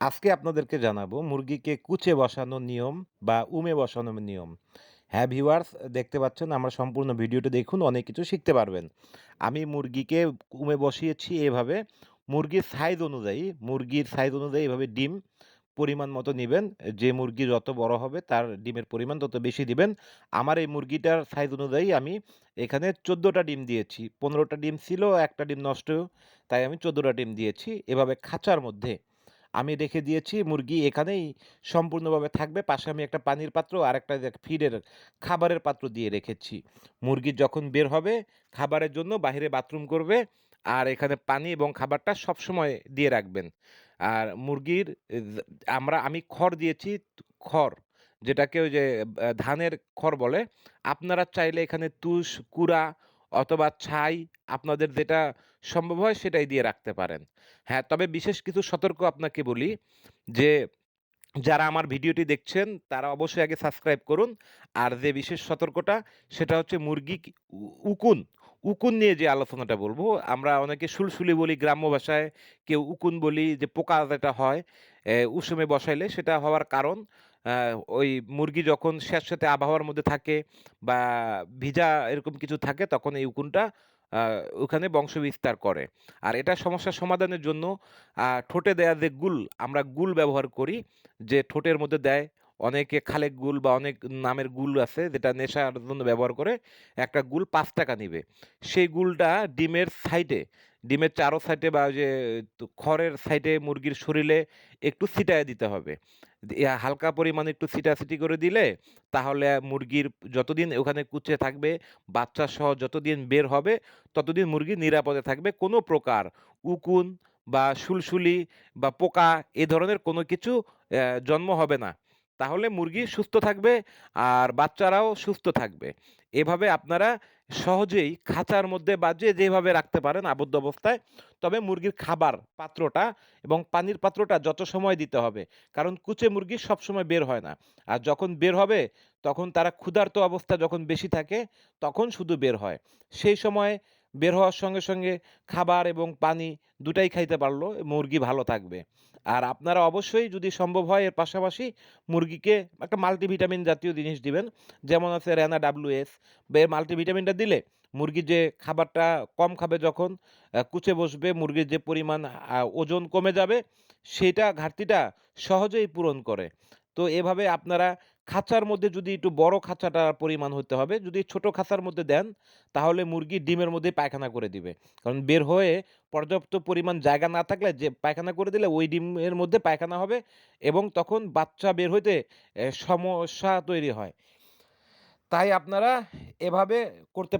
আজকে আপনাদেরকে জানাব মুরগিকে কুচে বসানোর নিয়ম বা উমে বসানোর নিয়ম। হ্যাঁ, ভিউয়ার্স দেখতে পাচ্ছেন আমরা সম্পূর্ণ ভিডিওটি দেখুন অনেক কিছু শিখতে পারবেন। আমি মুরগিকে উমে বসিয়েছি এভাবে মুরগির সাইজ অনুযায়ী মুরগির সাইজ অনুযায়ী এভাবে ডিম পরিমাণ মতো নেবেন যে মুরগি যত বড় হবে তার ডিমের পরিমাণ তত বেশি দিবেন। আমার এই মুরগিটার সাইজ অনুযায়ী আমি এখানে চোদ্দোটা ডিম দিয়েছি। পনেরোটা ডিম ছিল, একটা ডিম নষ্ট তাই আমি চোদ্দোটা ডিম দিয়েছি। এভাবে খাঁচার মধ্যে আমি রেখে দিয়েছি মুরগি এখানেই সম্পূর্ণভাবে থাকবে। পাশে আমি একটা পানির পাত্র আর একটা ফিডের খাবারের পাত্র দিয়ে রেখেছি। মুরগি যখন বের হবে খাবারের জন্য বাহিরে বাথরুম করবে আর এখানে পানি এবং খাবারটা সবসময় দিয়ে রাখবেন। আর মুরগির আমরা আমি খড় দিয়েছি খড় যেটাকে ওই যে ধানের খড় বলে। আপনারা চাইলে এখানে তুষ, কুড়া অথবা ছাই আপনাদের যেটা সম্ভব হয় সেটাই দিয়ে রাখতে পারেন। হ্যাঁ, তবে বিশেষ কিছু সতর্ক আপনাকে বলি যে যারা আমার ভিডিওটি দেখছেন তারা অবশ্যই আগে সাবস্ক্রাইব করুন। আর যে বিশেষ সতর্কটা সেটা হচ্ছে মুরগি উকুন, উকুন নিয়ে যে আলোচনাটা বলব আমরা অনেকে সুলসুলি বলি গ্রাম্য ভাষায়, কেউ উকুন বলি যে পোকা যেটা হয় উষুমে বসাইলে সেটা হওয়ার কারণ ওই মুরগি যখন স্যাঁতসেঁতে আবহাওয়ার মধ্যে থাকে বা ভিজা এরকম কিছু থাকে তখন এই উকুনটা ওখানে বংশবিস্তার করে। আর এটা সমস্যা সমাধানের জন্য ঠোঁটে দেয়া যে গুল, আমরা গুল ব্যবহার করি যে ঠোঁটের মধ্যে দেয়। অনেকে খালেক গুল বা অনেক নামের গুল আছে যেটা নেশার জন্য ব্যবহার করে। একটা গুল পাঁচ টাকা নিবে। সেই গুলটা ডিমের সাইডে, ডিমের চারো সাইডে বা যে খড়ের সাইডে মুরগির শরীরে একটু ছিটায়ে দিতে হবে। হালকা পরিমাণে একটু ছিটাছিটি করে দিলে তাহলে মুরগির যতদিন ওখানে কুচে থাকবে, বাচ্চাসহ যতদিন বের হবে ততদিন মুরগি নিরাপদে থাকবে। কোনো প্রকার উকুন বা সুলসুলি বা পোকা এ ধরনের কোনো কিছু জন্ম হবে না। তাহলে মুরগি সুস্থ থাকবে আর বাচ্চারাও সুস্থ থাকবে। এভাবে আপনারা সহজেই খাঁচার মধ্যে বা যে যেভাবে রাখতে পারেন আবদ্ধ অবস্থায়। তবে মুরগির খাবার পাত্রটা এবং পানির পাত্রটা যত সময় দিতে হবে। কারণ কুচে মুরগি সবসময় বের হয় না। আর যখন বের হবে, তখন তারা ক্ষুধার্ত অবস্থা যখন বেশি থাকে, তখন শুধু বের হয়। সেই সময় বের হওয়ার সঙ্গে, সঙ্গে খাবার এবং পানি দুটাই খাইতে পারল মুরগি ভালো থাকবে। আর আপনারা অবশ্যই যদি সম্ভব হয় এর পাশাপাশি মুরগিকে একটা মাল্টিভিটামিন জাতীয় জিনিস দিবেন। যেমন আছে রেনা এই মাল্টিভিটামিনটা দিলে মুরগির যে খাবারটা কম খাবে যখন কুচে বসবে মুরগির যে পরিমাণ ওজন কমে যাবে সেটা ঘাটতিটা সহজেই পূরণ করে। তো এভাবে আপনারা খাঁচার মধ্যে যদি একটু বড় খাঁচাটার পরিমাণ হতে হবে। যদি ছোট খাঁচার মধ্যে দেন, তাহলে মুরগি ডিমের মধ্যে পায়খানা করে দিবে। কারণ বের হয়ে পর্যাপ্ত পরিমাণ জায়গা না থাকলে যে পায়খানা করে দিলে, ওই ডিমের মধ্যে পায়খানা হবে এবং তখন বাচ্চা বের হইতে সমস্যা তৈরি হয়। তাই আপনারা এভাবে করতে